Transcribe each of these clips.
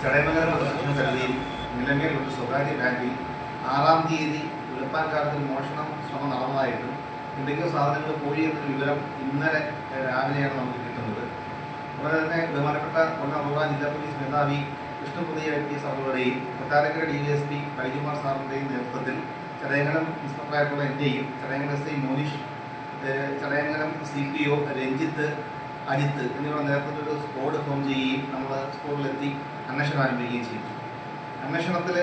ചടയമംഗലം പ്രദർശനം കരുതി നിലവിൽ ഒരു സ്വകാര്യ ബാങ്കിൽ ആറാം തീയതി വെളുപ്പാൻകാലത്തിൽ മോഷണം ശ്രമം നടന്നതായിട്ടും എന്തൊക്കെയോ സാധനങ്ങൾ പോയി വിവരം ഇന്നലെ രാവിലെയാണ് നമുക്ക് കിട്ടുന്നത് അതുപോലെ തന്നെ ബഹുമാനപ്പെട്ട കൊല്ലം റൂറ ജില്ലാ പോലീസ് മേധാവി കൃഷ്ണപ്രതിയ M P സാറുകളുടെയും Kottarakkara D V S P Harikumar സാറിന്റെയും നേതൃത്വത്തിൽ ചടയങ്കലം ഇൻസ്പെക്ടറായിട്ടുള്ള എന്റെയും Chadayamangalam S I Moneesh Chadayamangalam C P O Ranjith Ajith എന്നിവർ നേതൃത്വത്തിൽ ഒരു സ്ക്വാഡ് ഫോം ചെയ്യുകയും നമ്മൾ സ്കോഡിലെത്തി അന്വേഷണം ആരംഭിക്കുകയും ചെയ്തു. അന്വേഷണത്തിൽ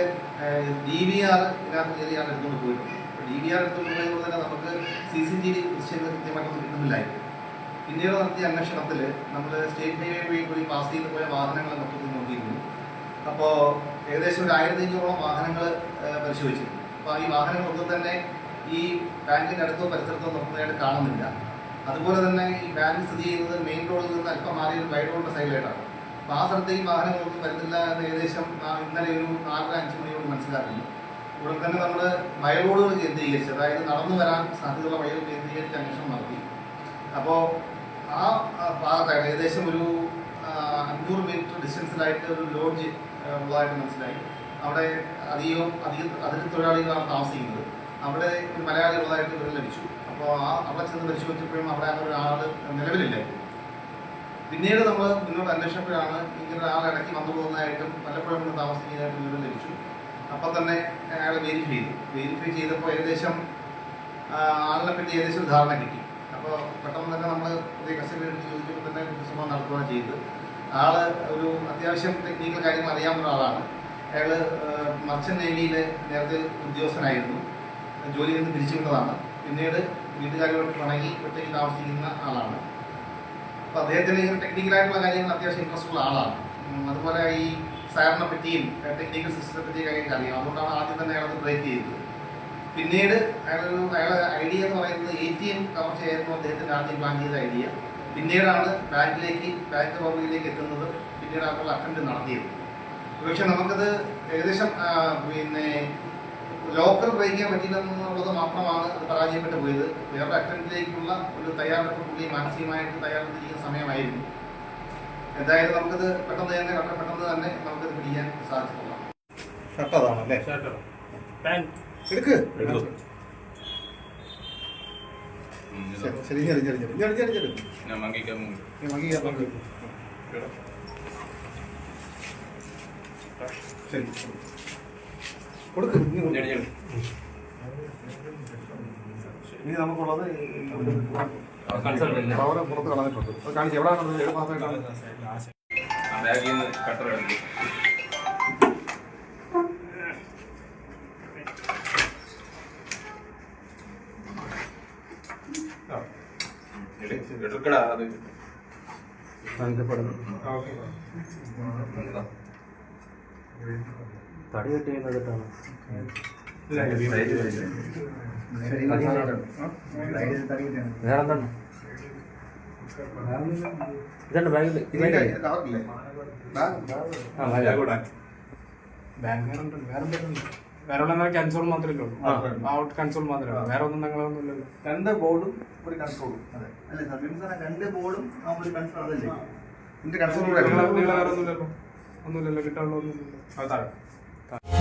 ഡി വി ആർ ഇതിനകത്ത് കയറിയാണ് എടുത്തുകൊണ്ട് പോയിട്ടുണ്ട്. ഡി വി ആർ എടുത്തുകൊണ്ട് പോയതുകൊണ്ട് തന്നെ നമുക്ക് സി സി ടി വി ദൃശ്യങ്ങൾ കൃത്യമായിട്ടൊന്നും കിട്ടുന്നില്ലായിരുന്നു. പിന്നീട് നടത്തിയ അന്വേഷണത്തിൽ നമ്മൾ സ്റ്റേറ്റ് ഹൈവേ വഴി കൂടി പാസ് ചെയ്ത് പോയ വാഹനങ്ങളെ മൊത്തത്തിൽ നോക്കിയിരുന്നു. അപ്പോൾ ഏകദേശം ഒരു ആയിരത്തി അഞ്ഞൂറോളം വാഹനങ്ങൾ പരിശോധിച്ചിരുന്നു. അപ്പോൾ ഈ വാഹനങ്ങളൊന്നും തന്നെ ഈ ബാങ്കിന്റെ അടുത്തോ പരിസരത്തോ നിർത്തുന്നതായിട്ട് കാണുന്നില്ല. അതുപോലെ തന്നെ ഈ ബാങ്ക് സ്ഥിതി ചെയ്യുന്നത് മെയിൻ റോഡിൽ നിന്ന് അല്പം മാറി ഒരു വൈഡ് റോഡിന്റെ സൈഡിലായിട്ടാണ്. അപ്പോൾ ആ സ്ഥലത്തേക്ക് വാഹനങ്ങളൊന്നും വരുന്നില്ല എന്ന് ഏകദേശം ഇന്നലെ ഒരു നാലര അഞ്ച് മണിയോട് മനസ്സിലാക്കുന്നു. ഉടൻ തന്നെ നമ്മൾ വയറോഡുകൾ കേന്ദ്രീകരിച്ച് അതായത് നടന്നു വരാൻ സാധ്യതയുള്ള വഴികൾ കേന്ദ്രീകരിച്ച് അന്വേഷണം നടത്തി. അപ്പോൾ ആ ഭാഗത്തായിട്ട് ഏകദേശം ഒരു അഞ്ഞൂറ് മീറ്റർ ഡിസ്റ്റൻസിലായിട്ട് ഒരു ലോഡ്ജ് ഉള്ളതായിട്ട് മനസ്സിലായി. അവിടെ അധികവും അധികം അതിഥി തൊഴിലാളികളാണ് താമസിക്കുന്നത്. അവിടെ ഒരു മലയാളി ഉള്ളതായിട്ട് വിവരം ലഭിച്ചു. അപ്പോൾ ആ അവിടെ ചെന്ന് പരിശോധിച്ചപ്പോഴും അവിടെ അങ്ങനെ ഒരാൾ നിലവിലില്ലായിരുന്നു പിന്നീട് നമ്മൾ മുന്നോട്ട് അന്വേഷിച്ചപ്പോഴാണ് ഇങ്ങനെ ഒരാൾ ഇടയ്ക്ക് വന്നു പോകുന്നതായിട്ടും പലപ്പോഴും നമ്മൾ താമസിക്കുന്നതായിട്ടും വിവരം ലഭിച്ചു. അപ്പം തന്നെ അയാളെ വെരിഫൈ ചെയ്തു. വെരിഫൈ ചെയ്തപ്പോൾ ഏകദേശം ആളിനെ പറ്റി ഏകദേശം ധാരണ കിട്ടി. അപ്പോൾ പെട്ടെന്ന് തന്നെ നമ്മൾ പുതിയ കസ്റ്റഡി എടുത്ത് ചോദിച്ചപ്പോൾ തന്നെ കുറ്റസമ്മതം നടത്തുകയാണ് ചെയ്തത്. ആൾ ഒരു അത്യാവശ്യം ടെക്നിക്കൽ കാര്യങ്ങൾ അറിയാവുന്ന ഒരാളാണ്. അയാൾ മർച്ചൻ നേവിയിലെ നേരത്തെ ഉദ്യോഗസ്ഥനായിരുന്നു. ജോലിയിൽ നിന്ന് പിരിച്ചുവിട്ടതാണ് പിന്നീട് വീട്ടുകാരുമായിട്ട് പിണങ്ങി ഒറ്റയ്ക്ക് താമസിക്കുന്ന ആളാണ്. അപ്പോൾ അദ്ദേഹത്തിന് ടെക്നിക്കലായിട്ടുള്ള കാര്യങ്ങൾ അത്യാവശ്യം ഇൻട്രസ്റ്റ് ഉള്ള ആളാണ്. അതുപോലെ ഈ സാറിനെ പറ്റിയും ടെക്നിക്കൽ സിസ്റ്റത്തെ പറ്റിയും കാര്യങ്ങൾ അറിയാം. അതുകൊണ്ടാണ് ആദ്യം തന്നെ അയാളത് ബ്രേക്ക് ചെയ്തത്. പിന്നീട് അയാളൊരു അയാളെ ഐഡിയ എന്ന് പറയുന്നത് എ ടി എം കവർ ചെയ്യായിരുന്നു അദ്ദേഹത്തിന്റെ ആദ്യം പ്ലാൻ ചെയ്ത ഐഡിയ പിന്നീടാണ് ബാങ്കിലേക്ക് ബാങ്ക് റോബറിയിലേക്ക് എത്തുന്നത്. പിന്നീട് അപ്പോൾ അറ്റൻഡ് നടത്തിയത്. പക്ഷെ നമുക്കത് ഏകദേശം പിന്നെ ലോക്കർ ബ്രേക്ക് ചെയ്യാൻ പറ്റില്ല മാത്രമാണ് പരാജയപ്പെട്ടു പോയത്. വേറെ അറ്റൻഡിലേക്കുള്ള ഒരു തയ്യാറെടുപ്പ് പുള്ളി മാനസികമായിട്ട് തയ്യാറെടുത്തിരിക്കുന്ന സമയമായിരുന്നു. എന്തായാലും നമുക്കിത് പെട്ടെന്ന് തന്നെ വളരെ പെട്ടെന്ന് തന്നെ നമുക്കിത് പിടിക്കാൻ സാധിച്ചിട്ടുള്ള ഷർട്ട് അതാണല്ലേ എടുക്ക്. ശരി, ശരി ശരി ശരി ശരി. ശരി ശരി ശരി ഞാൻ മങ്കിക്കാൻ മങ്ങി. ശരി. കൊടുക്ക്. ഇനി നമുക്കുള്ളത് അവിടെ പുറത്ത് കളഞ്ഞിട്ടുണ്ട്. അത് കാണിച്ച് എവിടെ ഏത് ഏഴ് ബാഗിൽ നിന്ന് കട്ടർ എടുത്തു എടുക്കടാ അത്. തടി കെട്ടി ചെയ്യുന്നതിട്ടാണ് വേറെന്താണ്? ഇതാണ് ബാഗിൽ വേറെ കൺസോൾ മാത്രമേ ഉള്ളൂ. ഔട്ട് കൺസോൾ മാത്രമേ ഉള്ളൂ. വേറെ ഒന്നും ഞങ്ങളൊന്നുമില്ലല്ലോ രണ്ട് ബോർഡും ഒരു കൺസോളും അതെ. അല്ലേ സാർ രണ്ട് ബോർഡും ആ ഒരു കൺസോൾ അതല്ലേ? ഇതിന്റെ കൺസോൾ ഒന്നുമില്ലല്ലോ ഒന്നുമില്ലല്ലോ കിട്ടാനുള്ള ഒന്നുമില്ലല്ലോ Bye.